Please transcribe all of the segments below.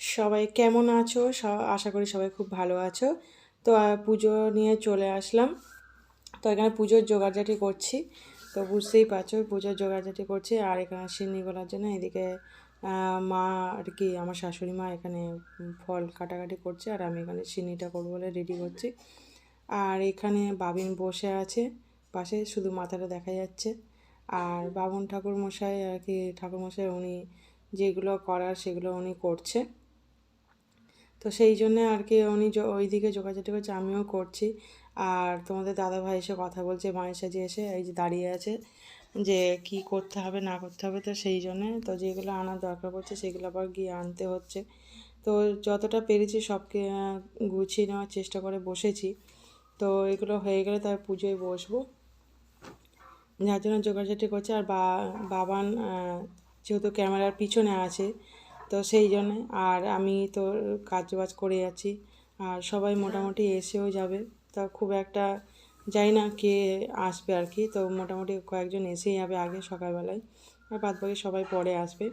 সবাই কেমন আছো? আশা করি সবাই খুব ভালো আছো। তো পুজো নিয়ে চলে আসলাম। তো, এখানে পুজোর জোগাড়জাটি করছি। তো, বুঝতেই পারছ, পুজোর জোগাড়জাটি করছি। আর এখানে সিন্নি গলার জন্য এদিকে মা আর কি, আমার শাশুড়ি মা এখানে ফল কাটাকাটি করছে। আর আমি এখানে সিন্নিটা করব বলে রেডি করছি। আর এখানে বাবিন বসে আছে পাশে, শুধু মাথাটা দেখা যাচ্ছে। আর বামুন ঠাকুর মশাই আর কি ঠাকুর মশাই উনি যেগুলো করার সেগুলো উনি করছে। তো সেই জন্যে আর কি উনি য- ওইদিকে যোগাযোগ করছে আমিও করছি। আর তোমাদের দাদা ভাই এসে কথা বলছে মায়ের সাথে এসে এই যে দাঁড়িয়ে আছে যে কি করতে হবে, না করতে হবে, তো সেই জন্যে তো যেগুলো আনার দরকার পড়ছে সেগুলো আবার গিয়ে আনতে হচ্ছে। তো যতটা পেরেছি সবকে গুছিয়ে নেওয়ার চেষ্টা করে বসেছি। তো এগুলো হয়ে গেলে তার পুজোয় বসবো। যার জন্য জোগাড়জাটি করছে আর বাবান যেহেতু ক্যামেরার পিছনে আছে তো সেই জন্যে আর আমি তো কাজ বাজ করে যাচ্ছি আর সবাই মোটামুটি এসেও যাবে। তা খুব একটা জানি না কে আসবে আর কি। তো মোটামুটি কয়েকজন এসেই যাবে আগে সকালবেলায়। আর বাদ বাকি সবাই পরে আসবে।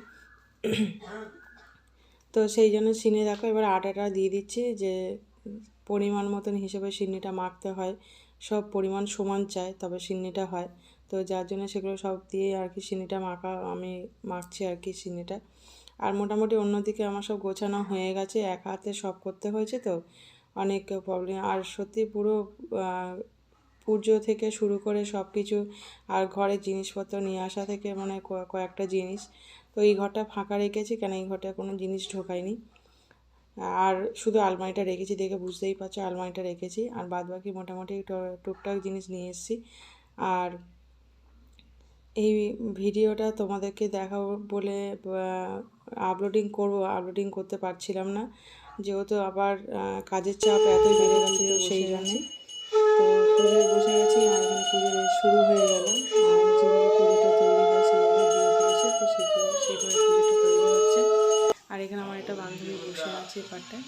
তো সেই জন্য সিনে দেখো, এবার আটাটা দিয়ে দিচ্ছি যে পরিমাণ মতন হিসেবে সিন্নিটা মাখতে হয়। সব পরিমাণ সমান চাই, তবে সিন্নিটা হয়। তো যার জন্য সেগুলো সব দিয়ে আর কি সিন্নিটা মাখা, আমি মাখছি আর কি সিন্নিটা আর মোটামুটি অন্যদিকে আমার সব গোছানো হয়ে গেছে, এক হাতে সব করতে হয়েছে তো। অনেক প্রবলেম আর সত্যি পুরো পুজো থেকে শুরু করে সব কিছু, আর ঘরের জিনিসপত্র নিয়ে আসা থেকে মানে কয়েকটা জিনিস। তো এই ঘরটা ফাঁকা রেখেছি, কেন এই ঘরটা কোনো জিনিস ঢোকায়নি। আর শুধু আলমারিটা রেখেছি দেখে বুঝতেই পারছ, আলমারিটা রেখেছি। আর বাদ বাকি মোটামুটি টুকটাক জিনিস নিয়ে এসেছি। আর এই ভিডিওটা তোমাদেরকে দেখাবো বলে আপলোডিং করব আপলোডিং করতে পারছিলাম না। যেহেতু আবার কাজের চাপ এত বেড়ে গেছে তো সেই জন্যে। তো পুজোয় বসে গেছি আর এখানে পুজো শুরু হয়ে গেল। আর যেভাবে পুজোটা তৈরি হয় সেভাবে দিয়ে দিয়েছে তো সেভাবে সেভাবে পুজোটা তৈরি হচ্ছে। আর এখানে আমার একটা বান্ধবী বসে আছে এপারটায়।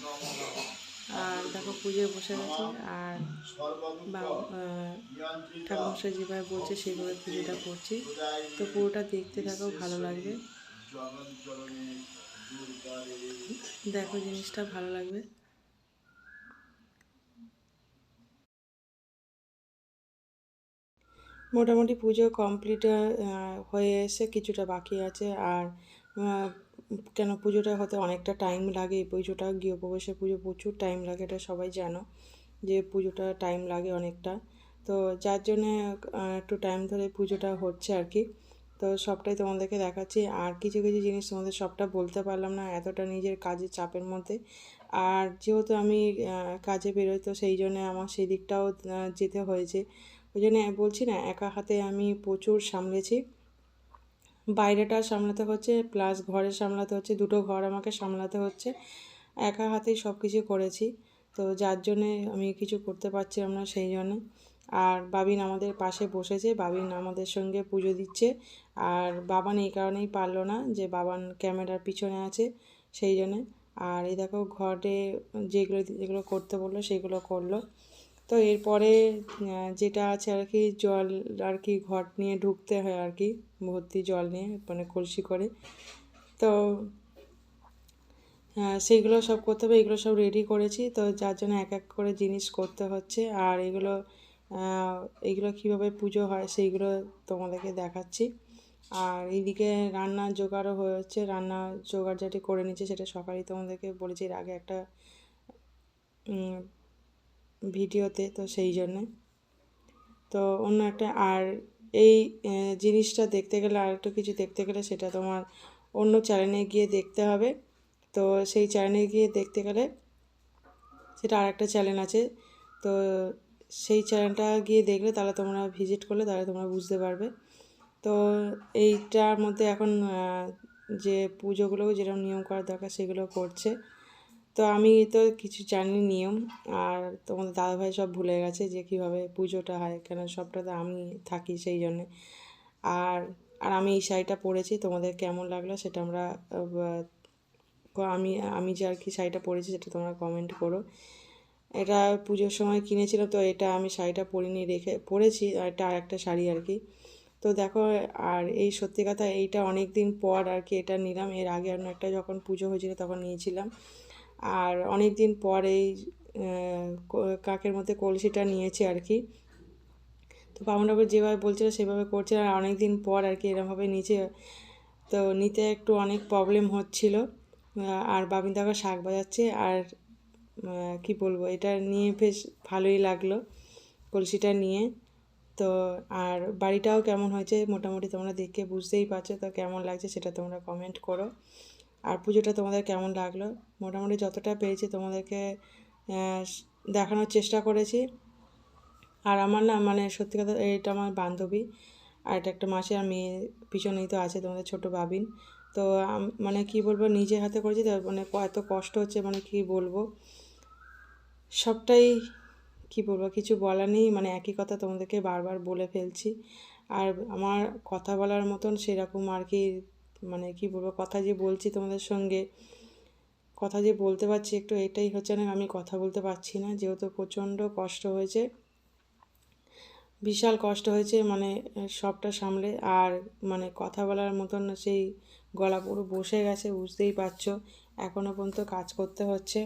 আর দেখো পুজোয় বসে গেছে আর ঠাকুরমশাই যেভাবে বলছে সেভাবে পুজোটা করছি। তো পুরোটা দেখতে থাকো, ভালো লাগবে। দেখো জিনিসটা ভালো লাগবে। মোটামুটি পুজো কমপ্লিট হয়ে এসে কিছুটা বাকি আছে। আর কেন পুজোটা হতে অনেকটা টাইম লাগে, এই পুজোটা, গৃহপ্রবেশের পুজো প্রচুর টাইম লাগে, এটা সবাই জানো যে পুজোটা টাইম লাগে অনেকটা। তো যার জন্যে একটু টাইম ধরে পুজোটা হচ্ছে আর কি। তো সবটাই তোমাদেরকে দেখাচ্ছি। আর কিছু কিছু জিনিস তোমাদের সবটা বলতে পারলাম না, এতটা নিজের কাজের চাপের মধ্যে। আর যেহেতু আমি কাজে বেরোই, তো সেই জন্য আমার সেই দিকটাও যেতে হয়েছে। ওই জন্য বলছি না, একা হাতে আমি প্রচুর সামলেছি। বাইরেটা সামলাতে হচ্ছে প্লাস ঘরে সামলাতে হচ্ছে, দুটো ঘর আমাকে সামলাতে হচ্ছে। একা হাতেই সব কিছু করেছি, তো যার জন্যে আমি কিছু করতে পারছিলাম না সেই জন্যে। আর বাবিন আমাদের পাশে বসেছে, বাবিন আমাদের সঙ্গে পুজো দিচ্ছে। আর বাবান এই কারণেই পারল না যে বাবান ক্যামেরার পিছনে আছে সেই জন্যে। আর এই দেখো ঘরে যেগুলো যেগুলো করতে বলল, সেগুলো করল। তো এরপরে যেটা আছে আর কি, জল আর কি ঘট নিয়ে ঢুকতে হয় আর কি, ভর্তি জল নিয়ে মানে কলসি করে। তো সেইগুলো সব করতে হবে, এগুলো সব রেডি করেছি। তো যার জন্য এক এক করে জিনিস করতে হচ্ছে। আর এগুলো এগুলো কীভাবে পুজো হয় সেইগুলো তোমাদেরকে দেখাচ্ছি। আর এইদিকে রান্নার জোগাড়ও হচ্ছে রান্না জোগাড় যেটি করে নিচ্ছে সেটা সকালেই তোমাদেরকে বলেছি। এর আগে একটা ভিডিওতে, তো সেই জন্যে। তো অন্য একটা, আর এই জিনিসটা দেখতে গেলে, আর একটু কিছু দেখতে গেলে, সেটা তোমার অন্য চ্যানেলে গিয়ে দেখতে হবে। তো সেই চ্যানেলে গিয়ে দেখতে গেলে, সেটা আর একটা চ্যানেল আছে। তো সেই চ্যানেলটা গিয়ে দেখলে, তাহলে তোমরা ভিজিট করলে, তাহলে তোমরা বুঝতে পারবে। তো এইটার মধ্যে এখন যে পুজোগুলো, যেরকম নিয়ম করার দরকার, সেগুলো করছে। তো আমি তো কিছু জানি নিয়ম, আর তোমাদের দাদাভাই সব ভুলে গেছে যে কীভাবে পুজোটা হয়, কেন সবটা তো আমি থাকি সেই জন্যে। আর আর আমি এই শাড়িটা পরেছি, তোমাদের কেমন লাগল সেটা আমরা আমি আমি যে আর কি শাড়িটা পরেছি সেটা তোমরা কমেন্ট করো। এটা পুজোর সময় কিনেছিলাম, তো এটা আমি শাড়িটা পরিনি রেখে, পরেছি এটা আর একটা শাড়ি আর কি। তো দেখো, আর এই সত্যি কথা এইটা অনেক দিন পর আর কি এটা নিলাম, এর আগে অন্য একটা যখন পুজো হয়েছিল তখন নিয়েছিলাম। আর অনেক দিন পর এই কাকের মধ্যে কলসিটা নিয়েছি আর কি। তো পাবন ঠাকুর যেভাবে বলছিল সেভাবে করছে আর অনেক দিন পর আর কি এরমভাবে নিচে, তো নিতে একটু অনেক প্রবলেম হচ্ছিল। আর বাবিন দাকা শাক বাজাচ্ছে আর কি বলব, এটা নিয়ে বেশ ভালোই লাগল কলসিটা নিয়ে। তো আর বাড়িটাও কেমন হয়েছে? মোটামুটি তোমরা দেখে বুঝতেই পারছ, তো কেমন লাগছে সেটা তোমরা কমেন্ট করো। আর পুজোটা তোমাদের কেমন লাগল? মোটামুটি যতটা পেরেছি তোমাদেরকে দেখানোর চেষ্টা করেছি। আর আমার না মানে সত্যি কথা এটা আমার বান্ধবী আর এটা একটা মাসি আর মেয়ে, পিছনেই তো আছে তোমাদের ছোট বাবিন। তো মানে কি বলব, নিজে হাতে করেছি তো মানে এত কষ্ট হচ্ছে মানে কি বলব? সবটাই কি বলব, কিছু বলার নেই মানে একই কথা তোমাদেরকে বারবার বলে ফেলছি। আর আমার কথা বলার মতন সেরকম আর কি মানে কি বলব, কথা যে বলছি তোমাদের সঙ্গে, কথা যে বলতে পারছি একটু এটাই হচ্ছে না, আমি কথা বলতে পারছি না, যেহেতু প্রচণ্ড কষ্ট হয়েছে, বিশাল কষ্ট হয়েছে মানে সবটা সামলে, আর মানে কথা বলার মতন সেই গলা পুরো বসে গেছে, বুঝতেই পারছ এখনও পর্যন্ত কাজ করতে হচ্ছে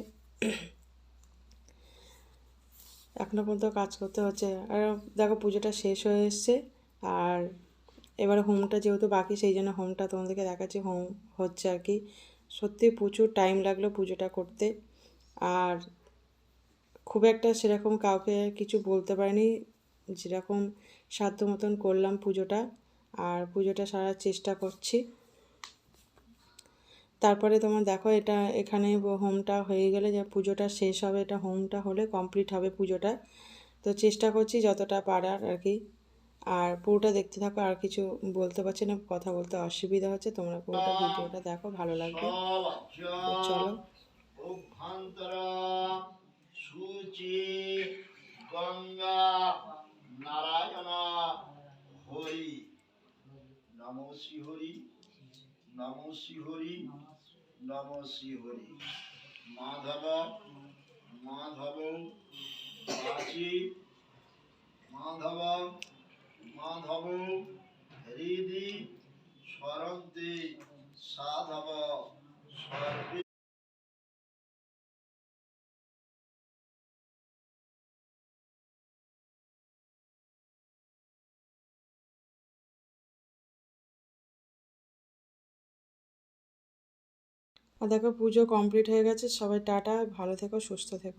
এখনও পর্যন্ত কাজ করতে হচ্ছে, আর দেখো পুজোটা শেষ হয়ে এসছে, আর এবারে হোমটা যেহেতু বাকি, সেই জন্য হোমটা তোমাদেরকে দেখাচ্ছি। হোম হচ্ছে আর কি, সত্যি প্রচুর টাইম লাগল পুজোটা করতে। আর খুব একটা সেরকম কাউকে কিছু বলতে পারিনি, যেরকম সাধ্য মতন করলাম পুজোটা। আর পুজোটা সারার চেষ্টা করছি। তারপরে তোমার দেখো, এটা এখানে হোমটা হয়ে গেলে যে পুজোটা শেষ হবে, এটা হোমটা হলে কমপ্লিট হবে পুজোটা। তো চেষ্টা করছি যতটা পারার আর কি। আর পুরোটা দেখতে থাকো, আর কিছু বলতে পারছি না, কথা বলতে অসুবিধা হচ্ছে, তোমরা পুরোটা ভিডিওটা দেখো, ভালো লাগবে। চলো। গঙ্গা হরি। মাধব মাধব মাধব হৃদি সাধব আর দেখো পুজো কমপ্লিট হয়ে গেছে সবাই টাটা ভালো থেকো সুস্থ থেকো।